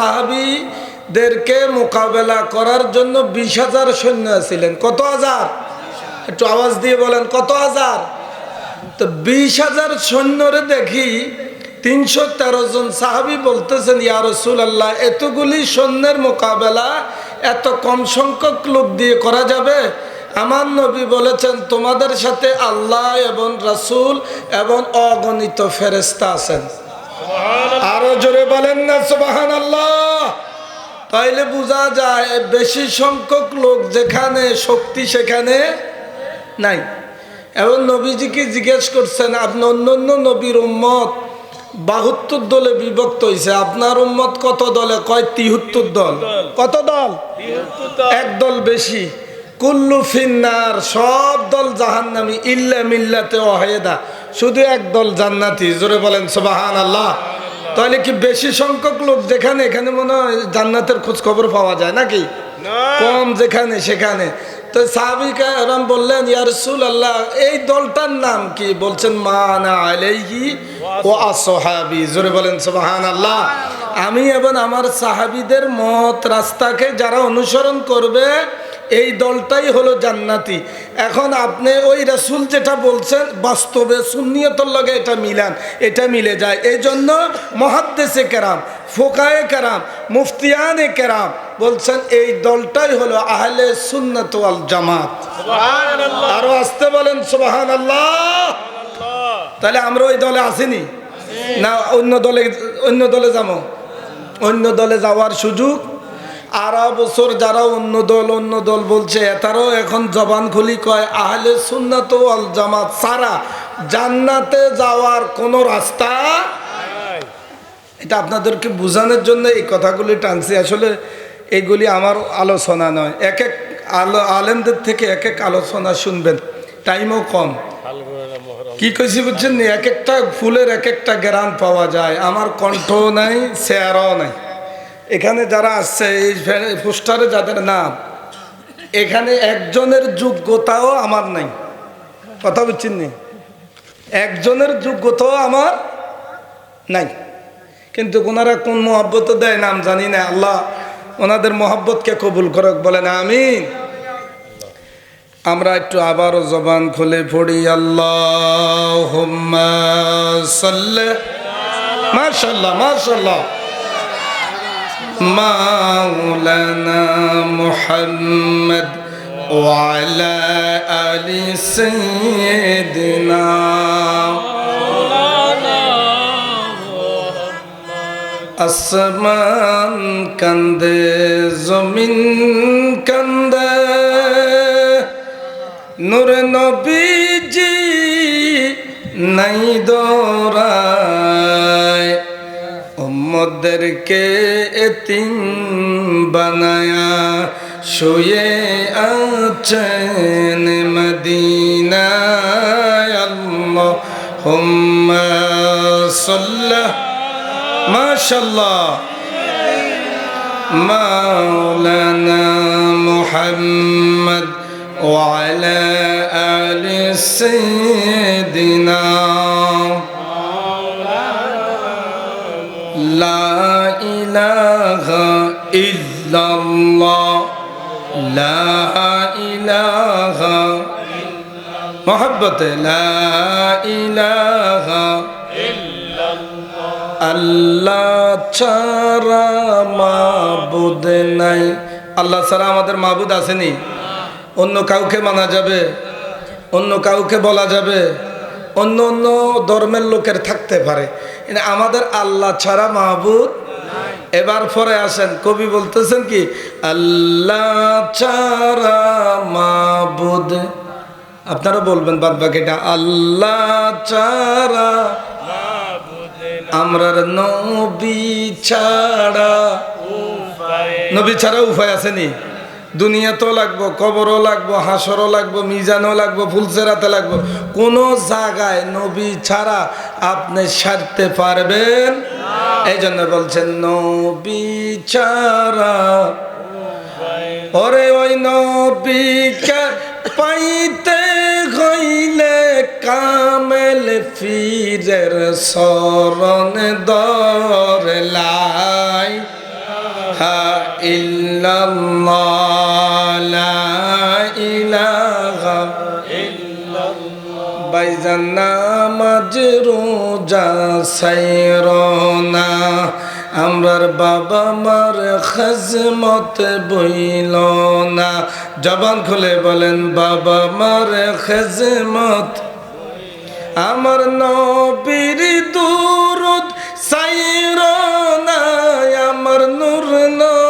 সাহাবিদেরকে মোকাবেলা করার জন্য বিশ হাজার সৈন্য ছিলেন। কত হাজার? একটু আওয়াজ দিয়ে বলেন, কত হাজার? তো বিশ হাজার সৈন্যরে দেখি তিনশো তেরো জন সাহাবি বলতেছেন, ইয়া রসুল আল্লাহ এতগুলি সৈন্যের মোকাবেলা এত কম সংখ্যক লোক দিয়ে করা যাবে? আমার নবী বলেছেন, তোমাদের সাথে আল্লাহ এবং রাসূল এবং অগণিত ফেরেস্তা আছেন। আরও জোরে বলেন না সুবাহান আল্লাহ তাইলে বোঝা যায় বেশি সংখ্যক লোক যেখানে শক্তি সেখানে নাই। এবং নবীজিকে জিজ্ঞেস করছেন আপনি অন্য অন্য নবীর উম্মত বাহাত্তর দলে বিভক্ত হয়েছে আপনার উম্মত কত দলে? কয় তিহত্তর দল। কত দল? এক দল বেশি। কুল্লু ফিন্নার সব দল জাহান্নামি ইল্লা মিল্লাতে অহেদা শুধু এক দল জান্নাতি। জোরে বলেন সোবাহান আল্লাহ তাহলে কি বেশি সংখ্যক লোক যেখানে এখানে মনে হয় জান্নাতের খোঁজ খবর পাওয়া যায় নাকি? কম যেখানে সেখানে। তো সাহাবিকা এরম বললেন ইয়ারসুল আল্লাহ এই দলটার নাম কি? বলছেন মানা আলাইহি ও আসহাবি। জোরে বলেন সুবহান আল্লাহ আমি এবং আমার সাহাবিদের মত রাস্তাকে যারা অনুসরণ করবে এই দলটাই হলো জান্নাতি। এখন আপনি ওই রাসুল যেটা বলছেন বাস্তবে সুন্নিয়তর লগে এটা মিলান এটা মিলে যায়। এই জন্য মহাদ্দেশে কেরাম ফোকায়ে কেরাম মুফতিয়ানে কেরাম বলছেন এই দলটাই হলো আহলে সুন্নত ওয়াল জামাত। আরও আসতে বলেন সুবাহান আল্লাহ তাহলে আমরা ওই দলে আসিনি? না অন্য দলে অন্য দলে যাব? অন্য দলে যাওয়ার সুযোগ আরা বছর যারা অন্য দল অন্য দল বলছে তারাও এখন জবান খুলি কয়, আহলে সুন্নাত আল জামাত সারা জান্নাতে যাওয়ার কোনো রাস্তা এটা আপনাদেরকে বোঝানোর জন্য এই কথাগুলি টানছি। আসলে এইগুলি আমার আলোচনা নয়। এক এক আলো, আলেমদের থেকে এক এক আলোচনা শুনবেন। টাইমও কম। কি কইছি বুঝছেন? এক একটা ফুলের এক একটা গ্রান পাওয়া যায়। আমার কণ্ঠও নাই চেয়ারও নাই। এখানে যারা আসছে এই পোস্টারে যাদের নাম, এখানে একজনের যোগ্যতাও আমার নাই। কথা বুঝছেন নি? একজনের যোগ্যতাও আমার নাই। কিন্তু ওনারা কোন মহব্বত দেয় নাম জানি না। আল্লাহ ওনাদের মহব্বতকে কবুল করক, বলেন আমি আমরা একটু আবারও জবান খুলে পড়ি আল্লাহ মার্শাল্লাহ মার্শাল্লাহ মাওলানা মুহাম্মদ وعلى آل سيدنا আসমান কান্দে জমিন কান্দে নূর নবীজি নাই দৌড়ায় মদরকে এতিম বানায়া, শুয়ে আছেন মদিনা আল্লাহ হুম্মা সাল্লাহ মাশাল্লাহ মাওলানা মুহাম্মদ ওয়া আলি সাইয়্যিদিনা। لا إله إلا الله لا إله محبة لا إله আল্লাহ ছাড়া মাবুদ নাই আল্লাহ ছাড়া আমাদের মাবুদ আসেনি অন্য কাউকে মানা যাবে অন্য কাউকে বলা যাবে অন্য অন্য ধর্মের লোকের থাকতে পারে। আমাদের আল্লাহ ছাড়া মাহবুদ এবার পরে আসেন কবি বলতেছেন কি আল্লাহ ছাড়া মাবুদ আপনারা বলবেন বাদ বাকিটা আল্লাহ ছাড়া আমরার নবী ছাড়া নবী ছাড়া উপায় আসেনি। দুনিয়াতেও লাগবো, কবরও লাগবো, হাসরও লাগবো, মিজানও লাগবো, ফুলসেরাতে লাগবো। কোনো জায়গায় নবী ছাড়া আপনি সারতে পারবেন? এই জন্য বলছেন, নবী ছাড়া। ওরে ওই নবীকে পাইতে হইলে কামেল ফিরের শরণ দর লাই। আমরার বাবা মার খেজমত বইল না জবান খুলে বলেন, বাবা মার খেজমত। আমার নবীর দূর সাইর না আমার নূর না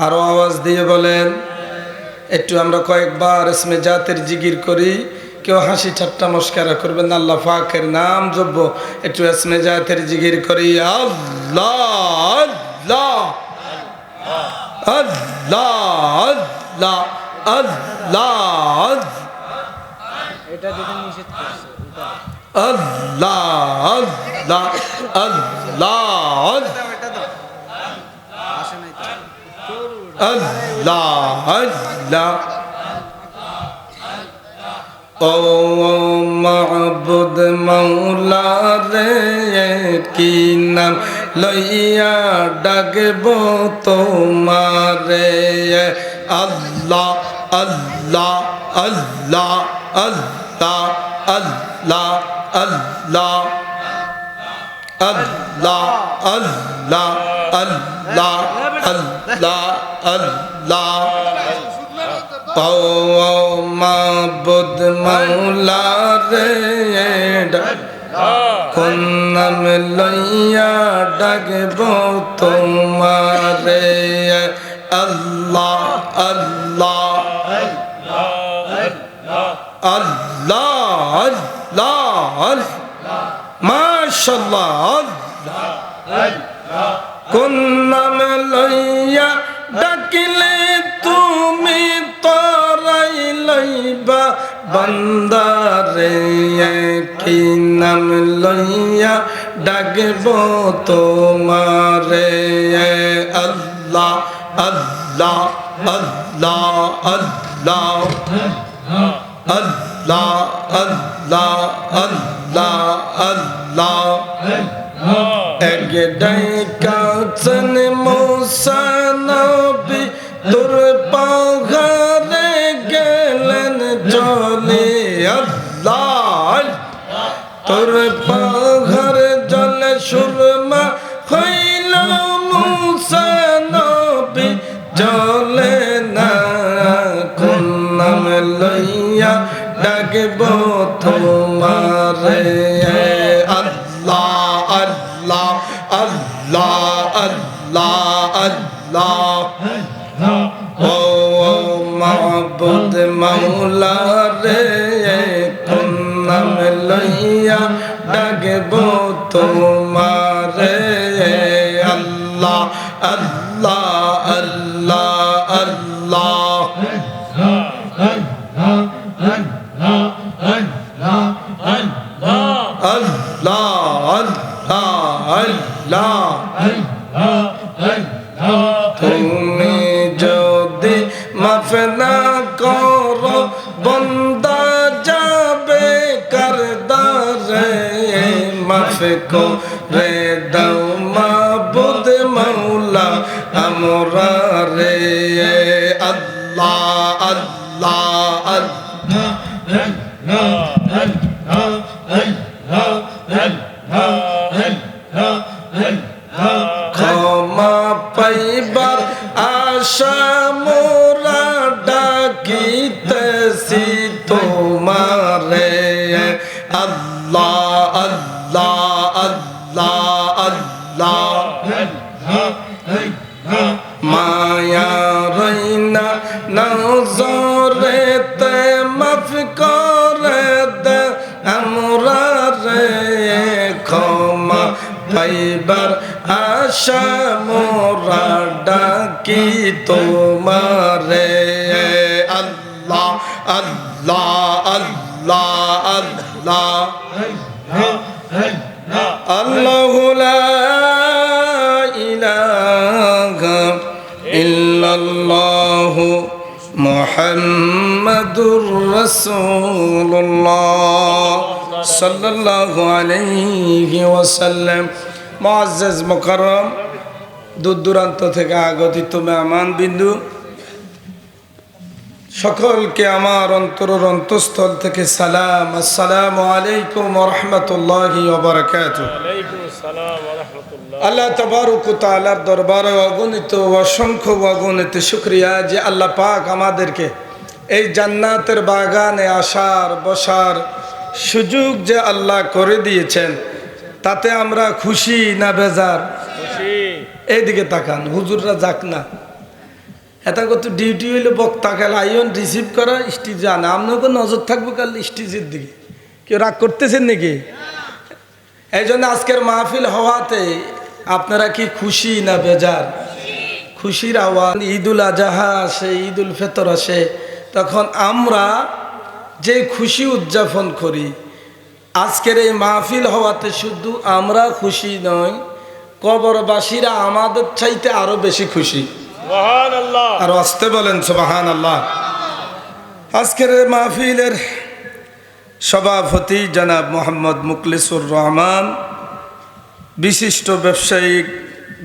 আরও আওয়াজ দিয়ে বলেন একটু আমরা কয়েকবার ইসমে জাতের জিগির করি কেউ হাসি ঠাট্টা মস্কারা করবেন আল্লাহ ফাকের নাম জব্য একটু ইসমে জাতের জিগির করি আল্লাহ আল্লাহ আল্লাহ আল্লাহ এটা দাও আসে নাই তো। আল্লাহ আল্লাহ। ও মাবুদ মৌলা রে কি নাম লইয়া ডাকব তোমারে? আল্লাহ আল্লাহ আল্লাহ আল্লাহ আল্লাহ আল্লাহ। আল্লাহ আল্লাহ আল্লাহ আল্লাহ আল্লাহ। ও মাবুদ মৌলা রে কোন নাম লইয়া ডাকব তোমারে। আল্লাহ আল্লাহ আল্লাহ আল্লাহ। মাশাল্লাহ কোন নাম লইয়া ডাকিলে তুমি তরাই লইবা, বন্দারে কি নাম লইয়া ডাকব তোমারে। আল্লাহ আল্লাহ আল্লাহ আল্লাহ আল্লাহ। আল্লাহ আল্লাহ আল্লাহ এক ডাইকাছেন মোসানবী তোর পাহাড়ে গেলেন চলে আল্লাহ তোর পাহাড় জলে সুরমা হইল মুসানবী জলে না কোন নাম লইয়া ডাকব তোমারে। আল্লাহ আল্লাহ আল্লাহ আল্লাহ আল্লাহ। ও মাহবুদ মাওলা রে কোন নাম লইয়া ডাকব তোমারে। আল্লাহ আল্লাহ আল্লাহ। করে দাও মাবুদ মাওলা আমরা আল্লাহ আল্লাহ ইল্লাল্লাহ মুহাম্মাদুর ওয়াসাল্লাম। মুআজ্জাজ মুকাররম দূর দূরান্ত থেকে আগত মেহমান বিন্দু সকলকে আমার অন্তরের অন্তঃস্থল থেকে সালাম। আসসালাম আলাইকুম রহমতুল্লাহি আল্লাহ তবারক তালার দরবারে অগণিত অসংখ্য অগণিত শুক্রিয়া যে আল্লাহ পাক আমাদেরকে এই জান্নাতের বাগানে আসার বসার সুযোগ যে আল্লাহ করে দিয়েছেন তাতে আমরা খুশি না বেজার? এইদিকে তাকান হুজুররা যাক না। এটা কত ডিউটি হইলে বক্তা খেলা আইন রিসিভ করা স্টেজে আনা। আপনাকে নজর থাকবে কাল স্টেজের দিকে। কেউ রাগ করতেছেন নাকি? এই জন্য আজকের মাহফিল হওয়াতে আপনারা কি খুশি না বেজার? খুশির আওয়াজ, ঈদুল আজহা আসে, ঈদুল ফেতর আসে, তখন আমরা যে খুশি উদযাপন করি, আজকের এই মাহফিল হওয়াতে শুধু আমরা খুশি নই, কবরবাসীরা আমাদের চাইতে আরও বেশি খুশি। আর আসতে বলেন সুবাহান আল্লাহ আজকের মাহফিলের সভাপতি জনাব মোহাম্মদ মুকলিসুর রহমান, বিশিষ্ট ব্যবসায়িক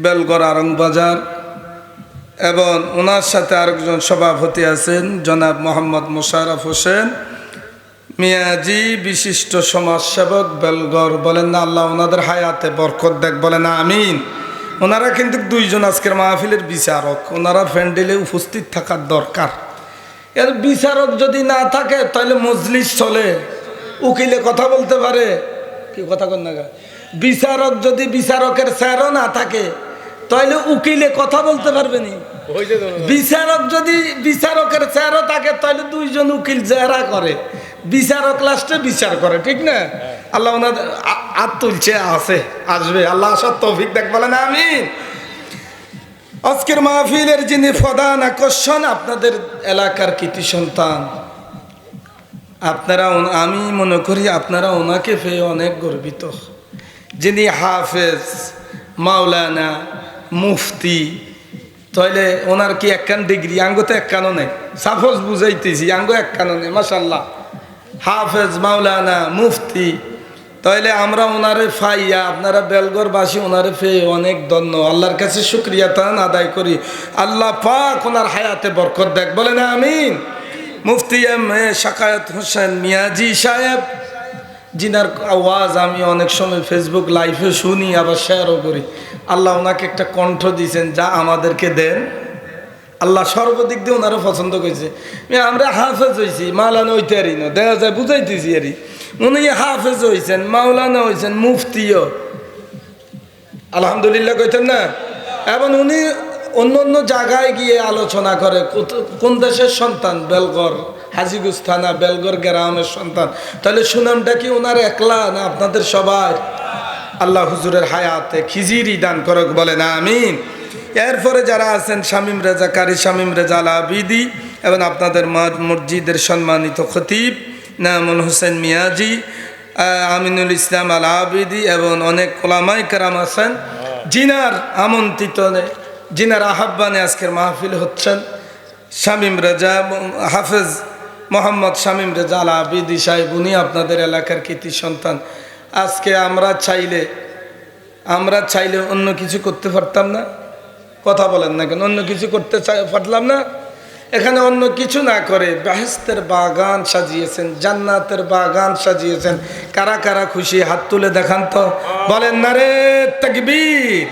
বেলগড় আরংবাজার, এবং ওনার সাথে আরেকজন সভাপতি আছেন জনাব মোহাম্মদ মোশারফ হোসেন, মিয়াজি বিশিষ্ট সমাজসেবক বেলগড়। বলেন না আল্লাহ ওনাদের হায়াতে বরকত দেখ, বলেন না, আমিন। ওনারা কিন্তু দুইজন আজকের মাহফিলের বিচারক। ওনারা প্যান্ডেলে উপস্থিত থাকার দরকার। এর বিচারক যদি না থাকে তাহলে মজলিস চলে। উকিলে কথা বলতে পারে। কি কথা কন না বিচারক যদি বিচারকের স্যারও না থাকে তাহলে উকিলে কথা বলতে পারবে নি। বিচারক যদি বিচারকের চেহারা থাকে তাহলে দুইজন উকিল জেরা করে। বিচারক লাস্টে বিচার করে ঠিক না? আল্লাহ ওনাদের আ- তুলছে আছে আসবে। আল্লাহ আসার তৌফিক দেখ বলে না আমি আজকের মাহফিলের যিনি প্রধান আকর্ষণ আপনাদের এলাকার কৃতি সন্তান আপনারা আমি মনে করি আপনারা ওনাকে পেয়ে অনেক গর্বিত। যিনি হাফেজ মাওলানা মুফতি তাহলে ওনার কি একখান ডিগ্রি? আঙ্গ তো একখানো নেই। সাফজ বুঝাইতেছি আঙ্গ একখানো নেই মাসাল্লাহ হাফেজ মাওলানা মুফতি। তাইলে আমরা ওনারে ফাইয়া, আপনারা বেলগড়বাসী ওনারে পেয়ে অনেক ধন্য। আল্লাহর কাছে শুক্রিয়া তান আদায় করি। আল্লাহ পাক ওনার হায়াতে বরকত দেখ। বলে না আমিন। মুফতি এম এ শাকায়ত হোসেন মিয়াজি সাহেব, জিনার আওয়াজ আমি অনেক সময় ফেসবুক লাইভে শুনি, আবার শেয়ারও করি। আল্লাহ ওনাকে একটা কণ্ঠ দিয়েছেন, যা আমাদেরকে দেন। আল্লাহ সর্বদিক দিয়ে ওনারা পছন্দ করেছে। আমরা হাফেজ হয়েছি মাওলানা হইতে না, দেখা যায় বুঝাইতেছি আরি উনি হাফেজ হয়েছেন মাওলানা হয়েছেন মুফতিও। আলহামদুলিল্লাহ কইতেন না? এবং উনি অন্য অন্য জায়গায় গিয়ে আলোচনা করে কোন দেশের সন্তান? বেলগড় হাজিগুজ থানা বেলগড় গ্রামের সন্তান। তাহলে সুনামটা কি ওনার একলা না আপনাদের সবার আল্লাহ হুজুরের হায়াতে খিজিরি দান করক বলে না আমিন। এরপরে যারা আছেন শামীম রেজা কারি শামীম রেজা আল আবিদি এবং আপনাদের মসজিদের সম্মানিত খতিব নামুল হোসেন মিয়াজি আমিনুল ইসলাম আল আবিদি এবং অনেক ওলামাই কারাম আছেন। জিনার আমন্ত্রিত জিনার আহ্বানে আজকের মাহফিল হচ্ছেন শামীম রেজা হাফেজ মোহাম্মদ শামীম রেজা আল আবিদি সাহেব। উনি আপনাদের এলাকার কৃতি সন্তান। আজকে আমরা চাইলে আমরা চাইলে অন্য কিছু করতে পারতাম না। কথা বলেন না কেন? অন্য কিছু করতে চাই পারলাম না। এখানে অন্য কিছু না করে বেহেস্তের বাগান সাজিয়েছেন, জান্নাতের বাগান সাজিয়েছেন। কারা কারা খুশি? হাত তুলে দেখান তো। বলেন নারে তকবীর।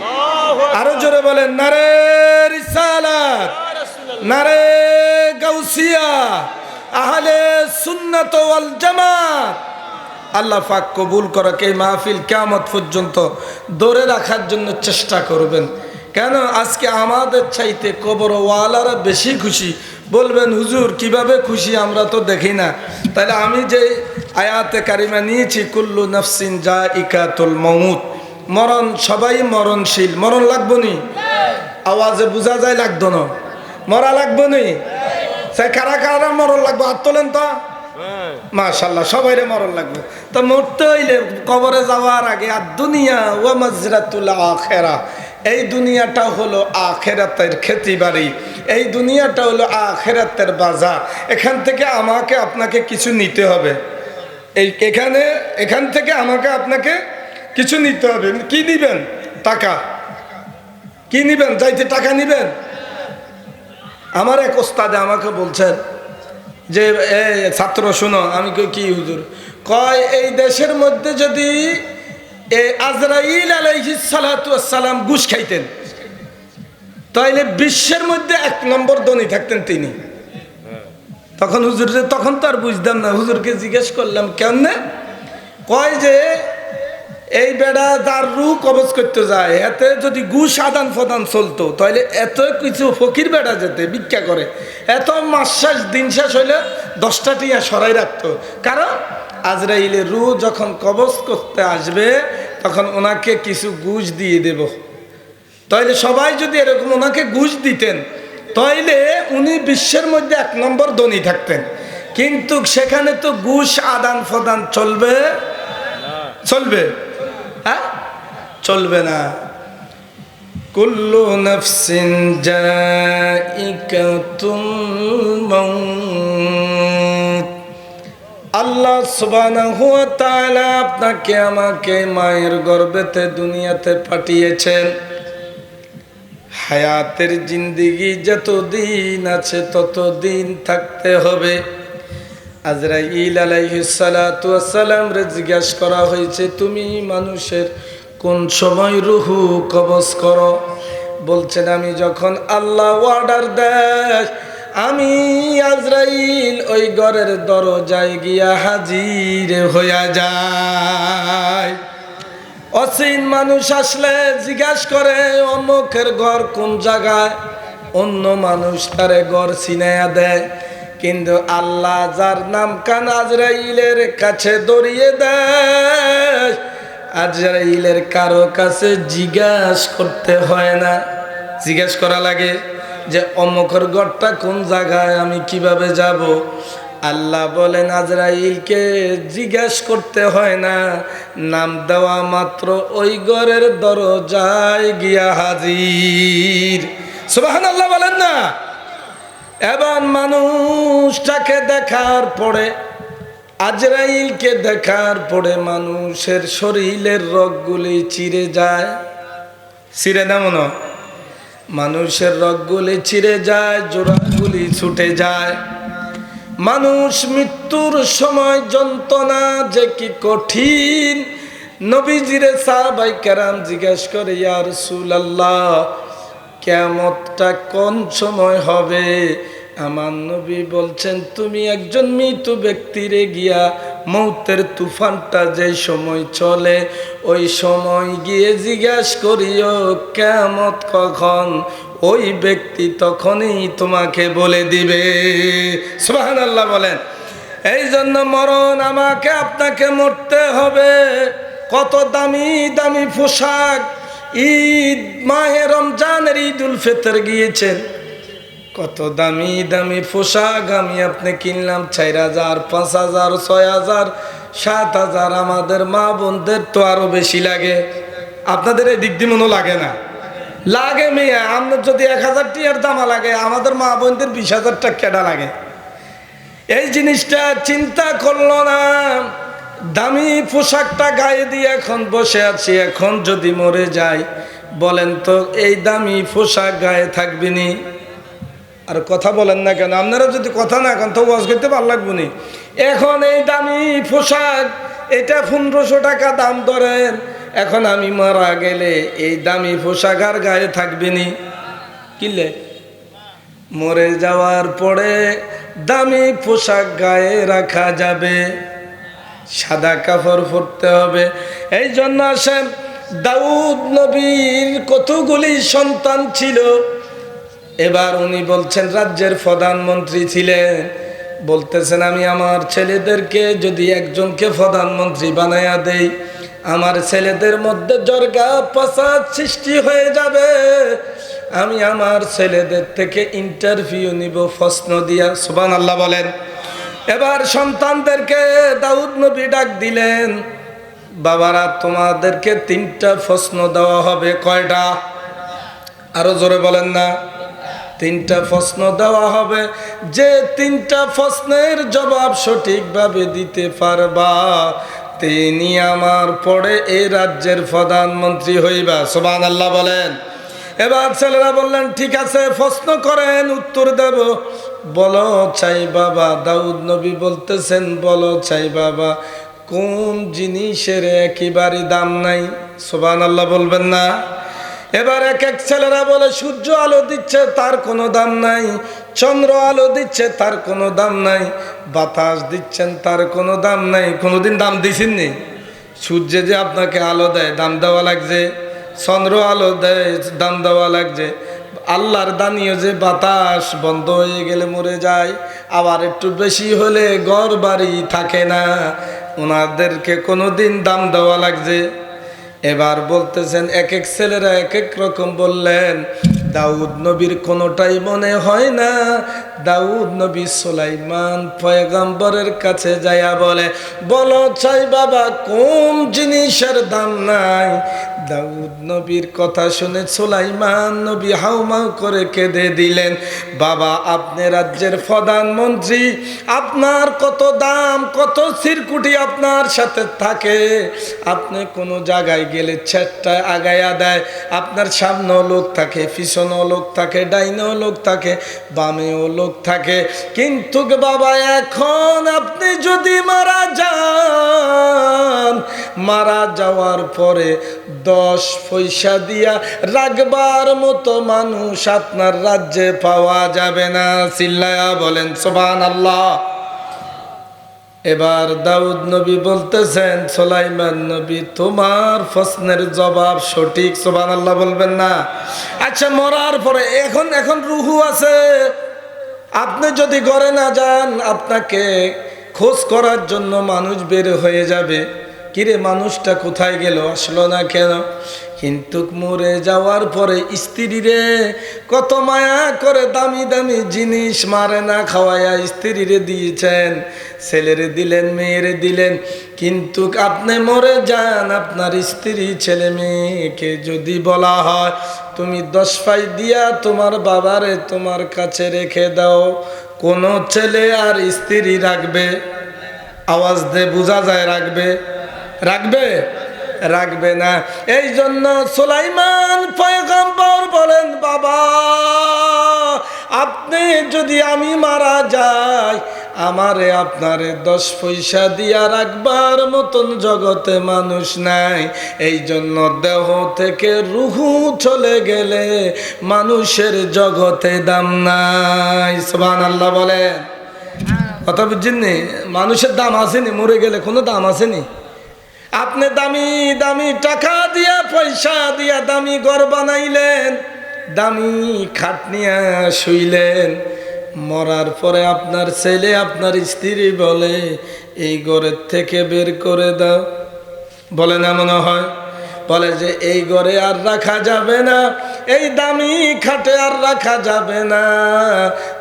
আরও জোরে বলেন, নারে রিসালাত, নারে গাউসিয়া, আহলে সুন্নাত ওয়াল জামাত। আল্লাহ পাক কবুল করক এই মাহফিল কেমত পর্যন্ত ধরে রাখার জন্য চেষ্টা করবেন। কেন আজকে আমাদের চাইতে কবরওয়ালারা বেশি খুশি? বলবেন, হুজুর, কীভাবে খুশি আমরা তো দেখি না। তাহলে আমি যে আয়াতে কারিমা নিয়েছি, কুল্লু নফসিন যা ইকাতুল মৌত মরণ, সবাই মরণশীল। মরণ লাগবো নি? আওয়াজে বোঝা যায় লাগতো না। মরা লাগবো নি? সে কারা কারা মরণ লাগবো? আর তোলেন তো। মাশাল্লাহ সবাই মরণ লাগবে। তো মরতে হইলে কবরে যাওয়ার আগে আর দুনিয়া ও মজরাতুল আখেরা এই দুনিয়াটা হলো আখেরাতের খেতি বাড়ি এই দুনিয়াটা হলো আখেরাতের বাজার। এখান থেকে আমাকে আপনাকে কিছু নিতে হবে। এই এখানে, এখান থেকে আমাকে আপনাকে কিছু নিতে হবে। কি নিবেন? টাকা। কি নিবেন? যাইতে টাকা নিবেন? আমার এক ওস্তাদে আমাকে বলছেন যে ছাত্র, শুনো, আমি কি হুজুর? কয়, এই দেশের মধ্যে যদি এ আজরাইল আলাইহিস সালাতু সালাম খাইতেন। তাইলে বিশ্বের মধ্যে এক নম্বর ধনী থাকতেন তিনি। তখন হুজুর তখন তো আর বুঝতাম না। হুজুরকে জিজ্ঞেস করলাম কেন কয় যে, এই বেড়া যার রু কবজ করতে যায়, এতে যদি ঘুষ আদান প্রদান চলতো তাহলে এত কিছু ফকির বেড়া যেতে, ভিক্ষা করে। এত মাস শেষ, দিন শেষ হইলে দশটা টিয়া সরাই রাখতো। কারণ আজরাইলে রু যখন কবজ করতে আসবে, তখন ওনাকে কিছু গুজ দিয়ে দেব। তাইলে সবাই যদি এরকম ওনাকে গুজ দিতেন, তাইলে উনি বিশ্বের মধ্যে এক নম্বর ধনী থাকতেন। কিন্তু সেখানে তো ঘুষ আদান প্রদান চলবে? চলবে? হ্যাঁ? চলবে না। কুল্লু নফসিন জাইকাতুল মাউত। আল্লাহ তাআলা আপনাকে, আমাকে মায়ের গর্ভেতে দুনিয়াতে পাঠিয়েছেন। হায়াতের জিন্দিগি যতদিন আছে ততদিন থাকতে হবে। আজরাইল আলাইহিসালাম রে জিজ্ঞাস করা হয়েছে, তুমি মানুষের কোন সময় রুহু কবজ করো? বলছেন, আমি যখন আল্লাহ অর্ডার দেয় আমি আজরাইল ওই ঘরের দরজায় গিয়া হাজির হইয়া যায় অসীন মানুষ আসলে জিজ্ঞাস করে, অমুকের ঘর কোন জায়গায়? অন্য মানুষ তারে ঘর চিনাইয়া দেয়। কিন্তু আল্লাহ যার নাম কান আজরাইলের কাছে দড়িয়ে দেয়। আজরাইলের কারও কাছে জিজ্ঞাস করতে হয় না। জিজ্ঞাস করা লাগে যে অমুকের গড়টা কোন জায়গায়, আমি কীভাবে যাব? আল্লাহ বলেন, আজরাইলকে জিজ্ঞেস করতে হয় না। নাম দেওয়া মাত্র ওই ঘরের দরজায় গিয়া হাজির। সুবাহান আল্লাহ বলেন না। এবার মানুষটাকে দেখার পরে, আজরাইলকে দেখার পরে মানুষের শরীরের রোগগুলি চিরে যায়। চিরে না মনে? মানুষের রগগুলি ছিঁড়ে যায়, জোড়াগুলি ছুটে যায়। মানুষ মৃত্যুর সময় যন্ত্রণা যে কি কঠিন। নবীজিরে সাহাবাই কেরাম জিজ্ঞেস করে ইয়ার সুলাল্লাহ কেমতটা কোন সময় হবে? আমার নবী বলছেন, তুমি একজন মৃত ব্যক্তিরে গিয়া মৌতের তুফানটা যে সময় চলে, ওই সময় গিয়ে জিজ্ঞাস করিও কেমত কখন ওই ব্যক্তি তখনই তোমাকে বলে দিবে। সোহান আল্লাহ বলেন। এই জন্য মরণ আমাকে, আপনাকে মরতে হবে। কত দামি দামি পোশাক। ঈদ মাহে রমজানের ঈদ উল ফিতর গিয়েছেন কত দামি দামি পোশাক আমি আপনি কিনলাম চার হাজার, পাঁচ হাজার, ছয় হাজার, সাত হাজার। আমাদের মা বোনদের তো আরও বেশি লাগে। আপনাদের এই দিক দিয়ে মনে লাগে না? লাগে মেয়ে, আপনার যদি এক হাজার টিয়ার দামা লাগে, আমাদের মা বোনদের বিশ হাজার টাকা লাগে? এই জিনিসটা চিন্তা করল না। দামি পোশাকটা গায়ে দিয়ে এখন বসে আছি, এখন যদি মরে যায় বলেন তো এই দামি পোশাক গায়ে থাকবে নি? আর কথা বলেন না কেন? আপনারা যদি কথা না এখন তো ওয়াজ করতে ভালো লাগবো নি। এখন এই দামি পোশাক, এটা পনেরোশো টাকা দাম ধরেন এখন আমি মারা গেলে এই দামি পোশাক আর গায়ে থাকবে নি। কিলে মরে যাওয়ার পরে দামি পোশাক গায়ে রাখা যাবে। সাদা কাপড় পরতে হবে। এই জন্য আসেন, দাউদ নবীর কতগুলি সন্তান ছিল? এবার উনি বলছেন, রাজ্যের প্রধানমন্ত্রী ছিলেন। বলতেছেন, আমি আমার ছেলেদেরকে যদি একজনকে প্রধানমন্ত্রী বানাইয়া দেই, আমার ছেলেদের মধ্যে জর্গা প্রসাদ সৃষ্টি হয়ে যাবে। আমি আমার ছেলেদের থেকে ইন্টারভিউ নিব, প্রশ্ন দিয়া। সুবান আল্লাহ বলেন। এবার সন্তানদেরকে দাউদ নবী ডাক দিলেন, বাবারা, তোমাদেরকে তিনটা প্রশ্ন দেওয়া হবে, কয়টা? আরও জোরে বলেন না। তিনটা প্রশ্ন দেওয়া হবে। যে তিনটা প্রশ্নের জবাব সঠিকভাবে দিতে পারবা, তিনি আমার পরে এই রাজ্যের প্রধানমন্ত্রী হইবা। সোবান আল্লাহ বলেন। এবার ছেলেরা বললেন, ঠিক আছে, প্রশ্ন করেন, উত্তর দেব। বলো চাই বাবা। দাউদ নবী বলতেছেন, বলো চাই বাবা, কোন জিনিসের একেবারে দাম নাই? সোবান আল্লাহ বলবেন না। এবার এক এক ছেলেরা বলে, সূর্য আলো দিচ্ছে, তার কোনো দাম নাই। চন্দ্র আলো দিচ্ছে, তার কোনো দাম নাই। বাতাস দিচ্ছেন, তার কোনো দাম নাই। কোনোদিন দাম দিছেননি? সূর্যে যে আপনাকে আলো দেয়, দাম দেওয়া লাগছে। চন্দ্র আলো দেয়, দাম দেওয়া লাগছে। আল্লাহর দানিও যে বাতাস বন্ধ হয়ে গেলে মরে যায়, আবার একটু বেশি হলে ঘর বাড়ি থাকে না। ওনাদেরকে কোনো দিন দাম দেওয়া লাগছে। এবার বলতেছেন এক এক ছেলেরা এক এক রকম বললেন, দাউদ নবীর কোনোটাই মনে হয় না দাউদ নবী সোলাইমান পয়গাম্বরের কাছে যাইয়া বলে, বলো চাই বাবা, কোন জিনিসের দাম নাই? দাউদ নবীর কথা শুনে সোলাইমান নবী হাউমাউ করে কেঁদে দিলেন, বাবা, আপনি রাজ্যের প্রধানমন্ত্রী, আপনার কত দাম, কত সিরকুটি আপনার সাথে থাকে? আপনি কোনো জায়গায় গেলে ছেটটা আগায়া দেয়, আপনার সামনেও লোক থাকে, পিছনেও লোক থাকে, ডাইনেও লোক থাকে, বামেও লোক থাকে। কিন্তু বাবা, এখন আপনি যদি মারা যান, মারা যাওয়ার পরে দশ পয়সা দিয়া রাখবার মতো মানুষ আপনার রাজ্যে পাওয়া যাবে না চিল্লায়া বলেন সোবান আল্লাহ এবার দাউদ নবী বলতেছেন, সোলাইমান নবী, তোমার প্রশ্নের জবাব সঠিক সোবান আল্লাহ বলবেন না। আচ্ছা মরার পরে এখন এখন রুহু আছে। আপনি যদি ঘরে না যান আপনাকে খোঁজ করার জন্য মানুষ বের হয়ে যাবে। কিরে মানুষটা কোথায় গেল? আসলো না কেন? কিন্তু মরে যাওয়ার পরে স্ত্রী রে, কত মায়া করে দামি দামি জিনিস মারে না খাওয়াইয়া স্ত্রীরে দিয়েছেন। ছেলেরে দিলেন, মেয়েরে দিলেন, কিন্তু আপনি মরে যান, আপনার স্ত্রী ছেলে মেয়েকে যদি বলা হয়, তুমি দশ পাই দিয়া তোমার বাবারে তোমার কাছে রেখে দাও। কোনো ছেলে আর স্ত্রী রাখবে? আওয়াজ দিয়ে বোঝা যায় রাখবে? রাখবে? রাখবে না। এই জন্য সুলাইমান পয়গম্বর বলেন, বাবা, আপনি যদি আমি মারা যাই, আমারে আপনারে দশ পয়সা দিয়া রাখবার মতন জগতে মানুষ নাই। এই জন্য দেহ থেকে রুহু চলে গেলে মানুষের জগতে দাম নাই। সোবান আল্লাহ বলেন। কথা বুঝছেন মানুষের দাম আসেনি, মরে গেলে কোনো দাম আসেনি? আপনি দামি দামি টাকা দিয়া, পয়সা দিয়া দামি ঘর বানাইলেন, দামি খাট নিয়া শুইলেন। মরার পরে আপনার ছেলে, আপনার স্ত্রী বলে, এই ঘরের থেকে বের করে দাও। বলে না মনে হয়? বলে যে, এই ঘরে আর রাখা যাবে না, এই দামি খাটে আর রাখা যাবে না।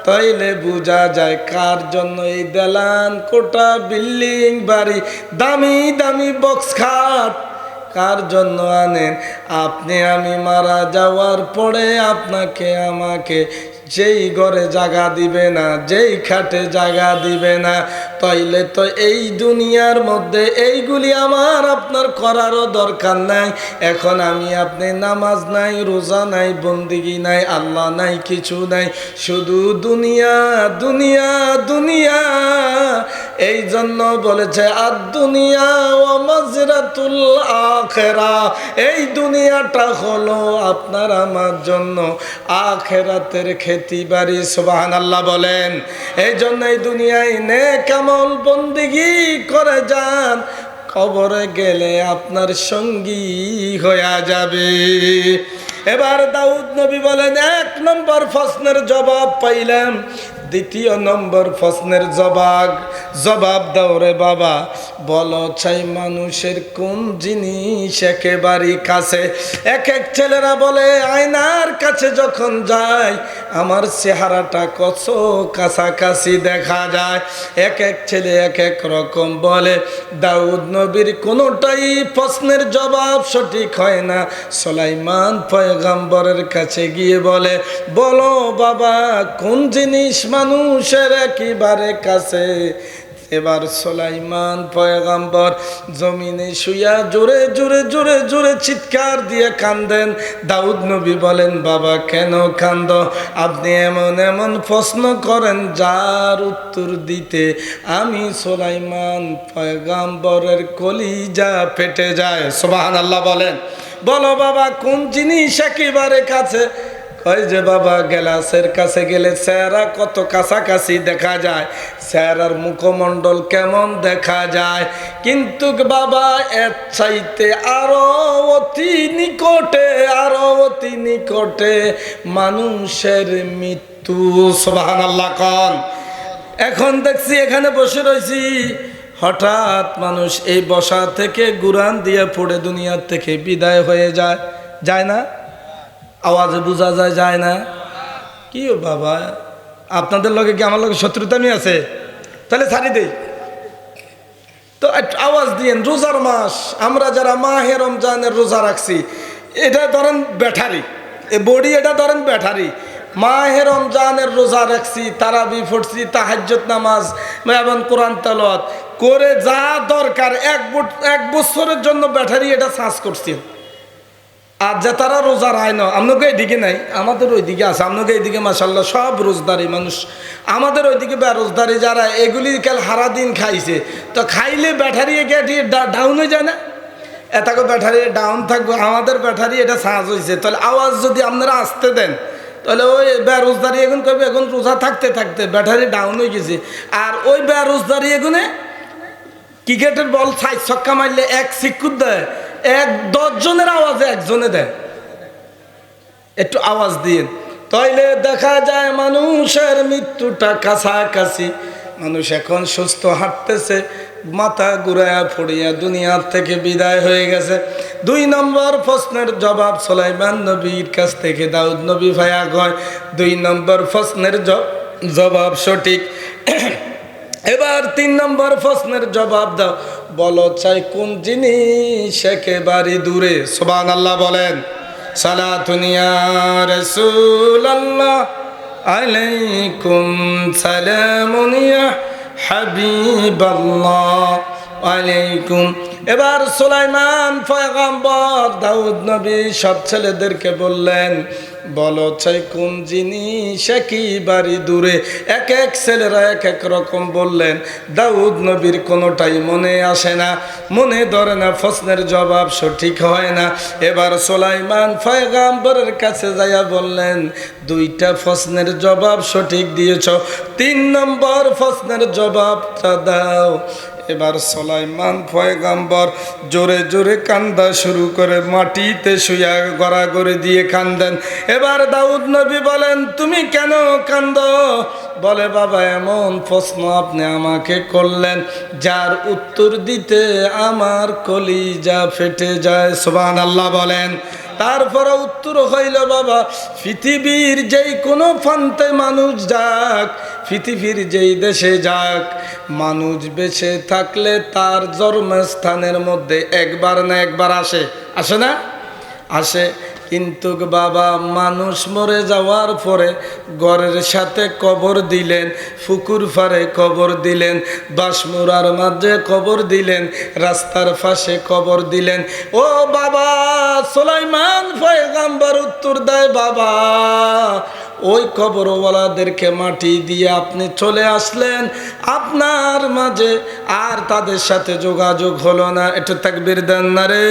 তাইলে বোঝা যায় কার জন্য এই দেলান কোটা বিল্ডিং বাড়ি। দামি দামি বক্স খাট কার জন্য আনেন? আপনি আমি মারা যাওয়ার পরে আপনাকে, আমাকে যেই ঘরে জায়গা দিবে না, যেই খাটে জায়গা দিবে না, তাইলে তো এই দুনিয়ার মধ্যে এইগুলি আমার, আপনার করারও দরকার নাই। এখন আমি আপনি নামাজ নাই, রোজা নাই, বন্দিগি নাই, আল্লাহ নাই, কিছু নাই। শুধু দুনিয়া দুনিয়া দুনিয়া এই জন্য বলেছে আর দুনিয়া এই দুনিয়াটা হলো আপনার আমার জন্য আখেরাতের খেতি বাড়ি সোবাহান আল্লাহ বলেন এই জন্য এই দুনিয়ায় নে কামল বন্দিগি করে যান, কবরে গেলে আপনার সঙ্গী হয়ে যাবে। এবার দাউদ নবী বলেন, এক নম্বর প্রশ্নের জবাব পাইলাম, দ্বিতীয় নম্বর প্রশ্নের জবাব জবাব দাও রে বাবা। বলো চাই মানুষের কোন জিনিস একেবারে কাছে। এক এক ছেলেরা বলে, আয়নার কাছে যখন যায় আমার চেহারাটা কত কাছাকাছি দেখা যায়। এক এক ছেলে এক এক রকম বলে, দাউদ নবীর কোনোটাই প্রশ্নের জবাব সঠিক হয় না। সোলাইমান পয়গাম্বরের কাছে গিয়ে বলে, বলো বাবা, কোন জিনিস মানুষের একেবারে কাছে? এবার সোলাইমান পয়গাম্বর জমিনে শুয়া জোরে জোরে জোরে জোরে চিৎকার দিয়ে কান্দেন। দাউদ নবী বলেন, বাবা, কেন কান্দ? আপনি এমন এমন প্রশ্ন করেন যার উত্তর দিতে আমি সোলাইমান পয়গাম্বরের কলিজা ফেটে যায়। সোবাহান আল্লাহ বলেন, বলো বাবা, কোন জিনিস একেবারে কাছে কয় যে বাবা গ্লাসের কাছে গেলে চেহারা কত কাছাকাছি দেখা যায়। চেহারার মুখমণ্ডল কেমন দেখা যায়। কিন্তু বাবা, এর চাইতে আরও অতি নিকটে, আরও অতি নিকটে মানুষের মৃত্যু। সোবাহান আল্লাহ কন। এখন দেখছি, এখানে বসে রয়েছি হঠাৎ মানুষ এই বসা থেকে গুরান দিয়ে পড়ে দুনিয়ার থেকে বিদায় হয়ে যায়। যায় না? আওয়াজে বোঝা যায় যায় না। কি বাবা? আপনাদের লগে কি আমার লগে শত্রুতামি আছে? তাহলে ছাড়ি দেই। তো আওয়াজ দিয়েন, রোজার মাস, আমরা যারা মাহে রমজানের রোজা রাখছি, এটা ধরেন ব্যাটারি। এ বডি এটা ধরেন ব্যাটারি। মাহে রমজানের রোজা রাখছি, তারাবি ফুটছি তাহাজ্জত নামাজ এবং কোরআন তালাত করে যা দরকার, এক এক বছরের জন্য ব্যাটারি এটা চার্জ করছি। আর যে তারা রোজা রায় না আপনাকে এইদিকে নাই, আমাদের ওইদিকে আছে আপনাকে এইদিকে মাসাল্লাহ সব রোজদারি মানুষ। আমাদের ওইদিকে বেরোজদারি যারা, এগুলি কাল হারা দিন খাইছে। তো খাইলে ব্যাটারি একে ডাউন হয়ে যায় না? এটাকে ব্যাটারি ডাউন থাকবে, আমাদের ব্যাটারি এটা চার্জ হয়েছে তাহলে আওয়াজ যদি আপনারা আসতে দেন, তাহলে ওই বেরোজদারি এখন কবে এখন রোজা থাকতে থাকতে ব্যাটারি ডাউন হয়ে গেছে। আর ওই বেরোজদারি এগুনে ক্রিকেটের বল সাইজ ছক্কা মারলে এক সিকুত দেয়। এক দশজনের আওয়াজে একজনে দেয়। একটু আওয়াজ দিন তাইলে দেখা যায় মানুষের মৃত্যুটা কাছাকাছি। মানুষ এখন সুস্থ হাঁটতেছে, মাথা ঘুরাইয়া ফুড়িয়া দুনিয়ার থেকে বিদায় হয়ে গেছে। দুই নম্বর প্রশ্নের জবাব সোলাইমান নবীর কাছ থেকে, দাউদ নবী ভাইয়া কয়, দুই নম্বর প্রশ্নের জবাব সঠিক। এবার তিন নম্বর প্রশ্নের জবাব দাও। বলো, চাই কোন জিনিস একেবারে দূরে? সোবান আল্লাহ বলেন সালাতুনিয়া আল্লাহ আলাইকুম এবার সুলাইমান দাউদ নবী সব ছেলেদেরকে বললেন বলো, চাই কোন জিনিস একেবারে দূরে? এক এক ছেলেরা এক এক রকম বললেন, দাউদ নবীর কোনোটাই মনে আসে না। মনে ধরে না, প্রশ্নের জবাব সঠিক হয় না। এবার সোলাইমান ফয়গাম্বরের কাছে যাইয়া বললেন, দুইটা প্রশ্নের জবাব সঠিক দিয়েছ। তিন নম্বর প্রশ্নের জবাবটা দাও। এবার সোলাইমান পয়গাম্বর জোরে জোরে কান্দা শুরু করে মাটিতে শুয়া গড়া করে দিয়ে কান্দেন। এবার দাউদ নবী বলেন, তুমি কেন কান্দ? বলে, বাবা, এমন প্রশ্ন আপনি আমাকে করলেন, যার উত্তর দিতে আমার কলিজা ফেটে যায়। সোবান আল্লাহ বলেন। তারপরে উত্তর হইল, বাবা, পৃথিবীর যেই কোনো প্রান্তে মানুষ যাক, পৃথিবীর যেই দেশে যাক, মানুষ বেঁচে থাকলে তার জন্মস্থানের মধ্যে একবার না একবার আসে। আসে না? আসে। কিন্তু বাবা মানুষ মরে যাওয়ার পরে ঘরের সাথে কবর দিলেন, ফুকুর ফারে কবর দিলেন বাসমুরার মাঝে কবর দিলেন, রাস্তার পাশে কবর দিলেন। ও বাবা, সোলাইমান পয়গাম্বার উত্তর দেয়, বাবা, ওই কবরওয়ালাদেরকে মাটি দিয়ে আপনি চলে আসলেন। আপনার মাঝে আর তাদের সাথে যোগাযোগ হলো না এটা তাকবির দেন না রে।